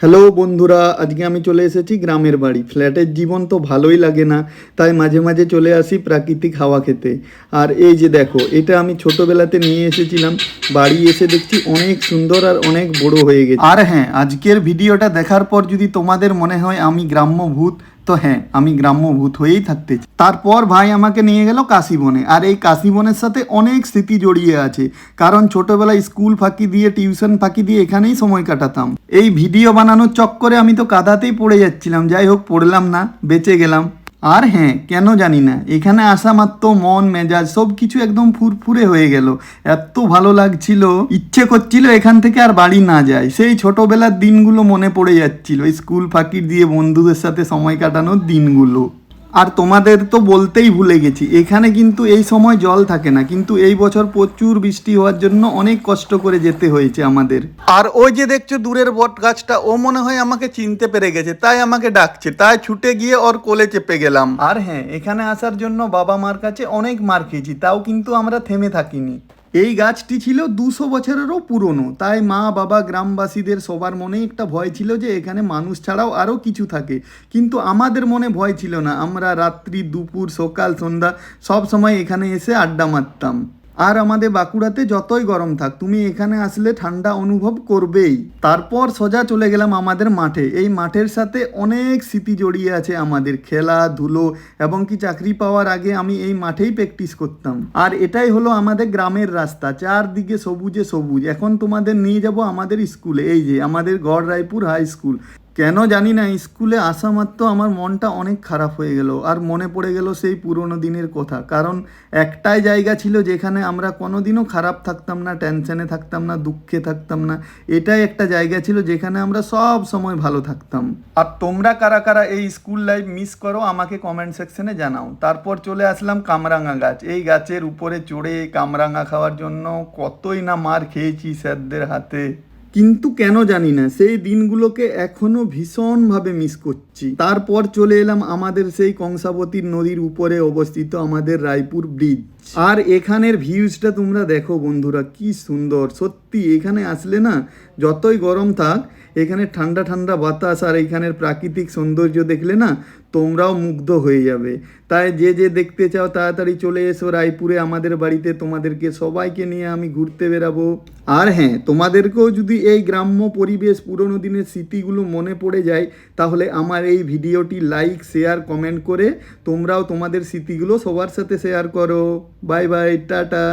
Hello বন্ধুরা, আজকে আমি চলে এসেছি গ্রামের বাড়ি। ফ্ল্যাটের জীবন তো ভালোই লাগে না, তাই মাঝে মাঝে চলে আসি প্রাকৃতিক হাওয়া খেতে। আর এই যে দেখো, এটা আমি ছোটবেলাতে নিয়ে এসেছিলাম। বাড়ি এসে দেখছি অনেক সুন্দর আর অনেক বড় হয়ে গেছে। আর হ্যাঁ আজকের ভিডিওটা দেখার পর যদি তোমাদের মনে হয় আমি গ্রাম্য ভূত তো হ্যাঁ আমি গ্রাম্য ভূত হয়েই থাকতে চাই। তারপর ভাই আমাকে নিয়ে গেল কাশিবনে আর এই কাশিবনের সাথে অনেক স্মৃতি জড়িয়ে আছে। কারণ ছোটবেলায় স্কুল ফাঁকি দিয়ে, টিউশন ফাঁকি দিয়ে এখানেই সময় কাটাতাম। এই ভিডিও বানানোর চক্করে আমি তো কাদাতেই পড়ে যাচ্ছিলাম। যাই হোক, পড়লাম না, বেঁচে গেলাম। আর হ্যাঁ কেন জানি না। এখানে আসা মাত্র মন, মেজাজ সব কিছু একদম ফুরফুরে হয়ে গেল। এত ভালো লাগছিল। ইচ্ছে করছিল এখান থেকে আর বাড়ি না যায় সেই ছোটবেলার দিনগুলো মনে পড়ে যাচ্ছিল। স্কুল ফাঁকির দিয়ে বন্ধুদের সাথে সময় কাটানোর দিনগুলো। আর তোমাদের তো বলতেই ভুলে গেছি, এখানে কিন্তু এই সময় জল থাকে না, কিন্তু এই বছর প্রচুর বৃষ্টি হওয়ার জন্য অনেক কষ্ট করে যেতে হয়েছে আমাদের। আর ওই যে দেখছ দূরের বট গাছটা, ও মনে হয় আমাকে চিনতে পেরে গেছে, তাই আমাকে ডাকছে, তাই ছুটে গিয়ে ওর কোলে চেপে গেলাম। আর হ্যাঁ এখানে আসার জন্য বাবা মার কাছে অনেক মার খেয়েছি, তাও কিন্তু আমরা থেমে থাকিনি। এই গাছটি ছিল দুশো বছরেরও পুরনো। তাই মা, বাবা, গ্রামবাসীদের সবার মনেই একটা ভয় ছিল যে এখানে মানুষ ছাড়াও আরও কিছু থাকে। কিন্তু আমাদের মনে ভয় ছিল না। আমরা রাত্রি, দুপুর, সকাল, সন্ধ্যা সব সময় এখানে এসে আড্ডা মারতাম। আর আমাদের বাঁকুড়াতে যতই গরম থাক, তুমি এখানে আসলে ঠান্ডা অনুভব করবেই। তারপর সোজা চলে গেলাম আমাদের মাঠে। এই মাঠের সাথে অনেক স্মৃতি জড়িয়ে আছে আমাদের খেলা, ধুলো এবং কি চাকরি পাওয়ার আগে আমি এই মাঠেই প্র্যাকটিস করতাম। আর এটাই হলো আমাদের গ্রামের রাস্তা। চারদিকে সবুজে সবুজ। এখন তোমাদের নিয়ে যাব আমাদের স্কুলে। এই যে আমাদের গড় রায়পুর হাই স্কুল কেন জানি না, স্কুলে আসা মাত্র আমার মনটা অনেক খারাপ হয়ে গেল আর মনে পড়ে গেল সেই পুরনো দিনের কথা। কারণ একটাই জায়গা ছিল যেখানে আমরা কোনোদিনও খারাপ থাকতাম না, টেনশনে থাকতাম না, দুঃখে থাকতাম না। এটাই একটা জায়গা ছিল যেখানে আমরা সব সময় ভালো থাকতাম। আর তোমরা কারা কারা এই স্কুল লাইফ মিস করো আমাকে কমেন্ট সেকশনে জানাও। তারপর চলে আসলাম কামরাঙা গাছ। এই গাছের উপরে চড়ে কামরাঙা খাওয়ার জন্য কতই না মার খেয়েছি স্যারদের হাতে। কিন্তু কেন জানি না, সেই দিনগুলোকে এখনও ভীষণভাবে মিস করছি। তারপর চলে এলাম আমাদের সেই কংসাবতী নদীর উপরে অবস্থিত আমাদের রায়পুর ব্রিজ আর এখানের ভিউজটা তোমরা দেখো বন্ধুরা, কি সুন্দর সত্যি এখানে আসলে না যতই গরম থাক, এখানে ঠান্ডা ঠান্ডা বাতাস আর এখানের প্রাকৃতিক সৌন্দর্য দেখলে না তোমরাও মুগ্ধ হয়ে যাবে। তাই যে যে দেখতে চাও তাড়াতাড়ি চলে এসো রায়পুরে আমাদের বাড়িতে, তোমাদেরকে সবাইকে নিয়ে আমি ঘুরতে বেরাবো আর হ্যাঁ তোমাদেরকেও যদি এই গ্রাম্য পরিবেশ পুরনো দিনের স্মৃতিগুলো মনে পড়ে যায়, তাহলে আমার এই ভিডিওটি লাইক, শেয়ার, কমেন্ট করে তোমরাও তোমাদের স্মৃতিগুলো সবার সাথে শেয়ার করো। Bye bye, tata.